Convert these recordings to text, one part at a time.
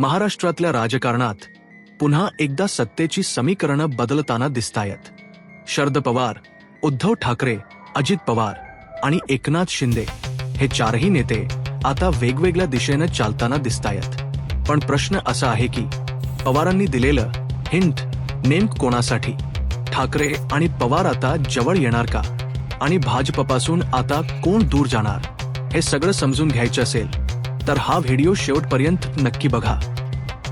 महाराष्ट्रातल्या राजकारणात पुन्हा एकदा सत्तेची समीकरणं बदलताना दिसतायत. शरद पवार उद्धव ठाकरे अजित पवार आणि एकनाथ शिंदे हे चारही नेते आता वेगवेगळ्या दिशेनं चालताना दिसतायत. पण प्रश्न असा आहे की पवारांनी दिलेलं हिंट नेमक कोणासाठी? ठाकरे आणि पवार आता जवळ येणार का? आणि भाजपपासून आता कोण दूर जाणार? हे सगळं समजून घ्यायचं असेल तर हा व्हिडिओ शेवटपर्यंत नक्की बघा.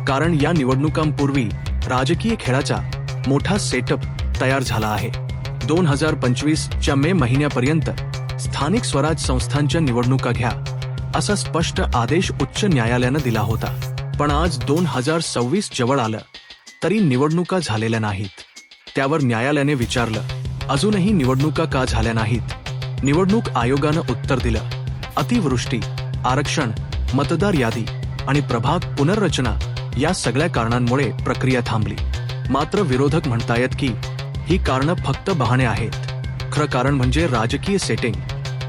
कारण या निवडणुकांपूर्वी राजकीय खेळाचा मोठा सेटअप तयार झाला आहे. दोन हजार पंचवीसच्या मे महिन्यापर्यंत स्थानिक स्वराज संस्थांच्या निवडणुका घ्या असा स्पष्ट आदेश उच्च न्यायालयानं दिला होता. पण आज दोन हजार सव्वीस जवळ आलं तरी निवडणुका झालेल्या नाहीत. त्यावर न्यायालयाने विचारलं अजूनही निवडणुका का झाल्या नाहीत? निवडणूक आयोगानं उत्तर दिलं अतिवृष्टी आरक्षण मतदार यादी आणि प्रभाग पुनर्रचना या सगळ्या कारणांमुळे प्रक्रिया थांबली. मात्र विरोधक म्हणतायत की ही कारणं फक्त बहाणे आहेत. खरं कारण म्हणजे राजकीय सेटिंग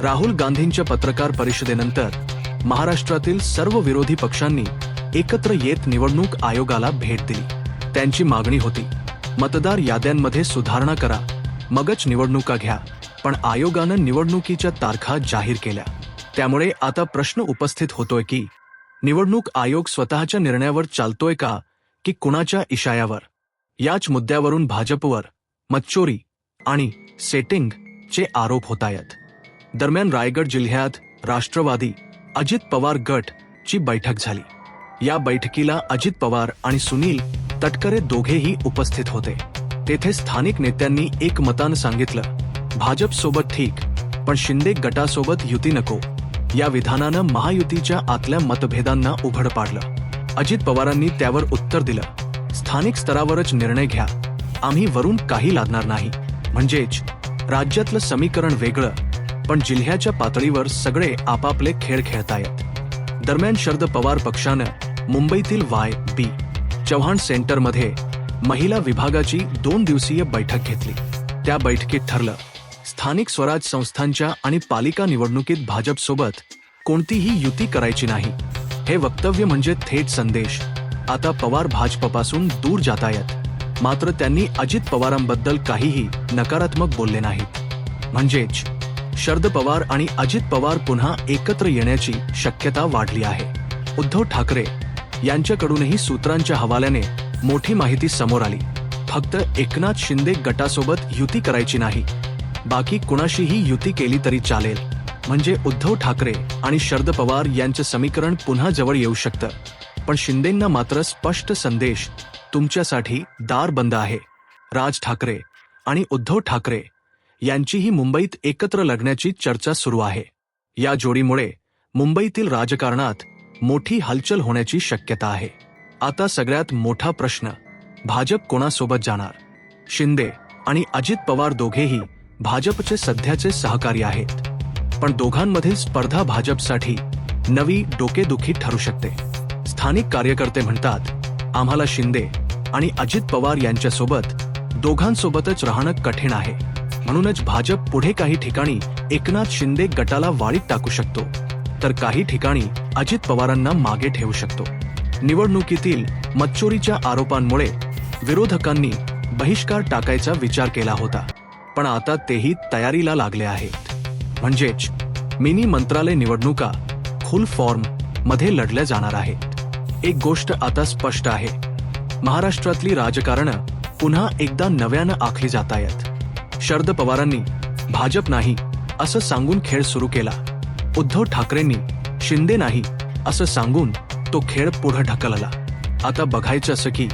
राहुल गांधींच्या पत्रकार परिषदेनंतर महाराष्ट्रातील सर्व विरोधी पक्षांनी एकत्र येत निवडणूक आयोगाला भेट दिली. त्यांची मागणी होती मतदार याद्यांमध्ये सुधारणा करा मगच निवडणुका घ्या पण आयोगानं निवडणुकीच्या तारखा जाहीर केल्या. त्यामुळे आता प्रश्न उपस्थित होतोय की निवडणूक आयोग स्वतःच्या निर्णयावर चालतोय का की कुणाच्या इशायावर? याच मुद्द्यावरून भाजपवर मच्चोरी आणि सेटिंग चे आरोप होत आहेत दरम्यान रायगड जिल्ह्यात राष्ट्रवादी अजित पवार गट ची बैठक झाली. या बैठकीला अजित पवार आणि सुनील तटकरे दोघेही उपस्थित होते. तेथे स्थानिक नेत्यांनी एकमतानं सांगितलं भाजप सोबत ठीक पण शिंदे गटासोबत युती नको. या विधानानं महायुतीच्या आतल्या मतभेदांना उघड पाडलं. अजित पवारांनी त्यावर उत्तर दिलं. स्थानिक स्तरावरच निर्णय घ्या. आम्ही वरून काही लादणार नाही. म्हणजेच राज्यातलं समीकरण वेगळं पण जिल्ह्याच्या पातळीवर सगळे आपापले खेळ खेळतायत दरम्यान शरद पवार पक्षानं मुंबईतील वाय बी चव्हाण सेंटरमध्ये महिला विभागाची दोन दिवसीय बैठक घेतली. त्या बैठकीत ठरलं स्थानिक स्वराज संस्थांच्या आणि पालिका निवडणुकीत भाजपसोबत कोणतीही युती करायची नाही. हे वक्तव्य म्हणजे थेट संदेश. आता पवार भाजपपासून दूर जातायत. मात्र त्यांनी अजित पवारांबद्दल काहीही नकारात्मक बोलले नाहीत. म्हणजेच शरद पवार आणि अजित पवार पुन्हा एकत्र येण्याची शक्यता वाढली आहे. उद्धव ठाकरे यांच्याकडूनही सूत्रांच्या हवाल्याने मोठी माहिती समोर आली. फक्त एकनाथ शिंदे गटासोबत युती करायची नाही. बाकी कुणाशीही युती केली तरी चालेल. म्हणजे उद्धव ठाकरे आणि शरद पवार यांचं समीकरण पुन्हा जवळ येऊ शकतं. पण शिंदेंना मात्र स्पष्ट संदेश तुमच्यासाठी दार बंद आहे. राज ठाकरे आणि उद्धव ठाकरे यांचीही मुंबईत एकत्र लढण्याची चर्चा सुरू आहे. या जोडीमुळे मुंबईतील राजकारणात मोठी हलचल होण्याची शक्यता आहे. आता सगळ्यात मोठा प्रश्न भाजप कोणासोबत जाणार? शिंदे आणि अजित पवार दोघेही भाजपचे सध्याचे सहकारी आहेत. पण दोघांमधील स्पर्धा भाजपसाठी नवी डोकेदुखी ठरू शकते. स्थानिक कार्यकर्ते म्हणतात आम्हाला शिंदे आणि अजित पवार यांच्यासोबत दोघांसोबतच राहणं कठीण आहे. म्हणूनच भाजप पुढे काही ठिकाणी एकनाथ शिंदे गटाला वाळीत टाकू शकतो. तर काही ठिकाणी अजित पवारांना मागे ठेवू शकतो. निवडणुकीतील मच्चोरीच्या आरोपांमुळे विरोधकांनी बहिष्कार टाकायचा विचार केला होता. पण आता तेही तयारीला लागले आहेत. म्हणजेच मिनी मंत्रालय निवडणुका फुल फॉर्ममध्ये लढल्या जाणार आहेत. एक गोष्ट आता स्पष्ट आहे. महाराष्ट्रातली राजकारणं पुन्हा एकदा नव्यानं आखली जात आहेत. शरद पवारांनी भाजप नाही असं सांगून खेळ सुरू केला. उद्धव ठाकरेंनी शिंदे नाही असं सांगून तो खेळ पुढे ढकलला. आता बघायचं असं की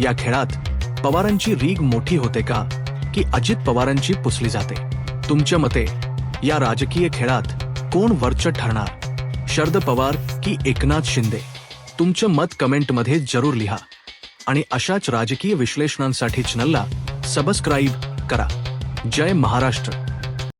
या खेळात पवारांची रीग मोठी होते का? की अजित पवारांची पुसली जाते. तुमच्या मते या राजकीय खेळात कोण वरच ठरणार? शरद पवार की एकनाथ शिंदे? तुमचं मत कमेंटमध्ये जरूर लिहा. आणि अशाच राजकीय विश्लेषणांसाठी चॅनलला सबस्क्राईब करा. जय महाराष्ट्र.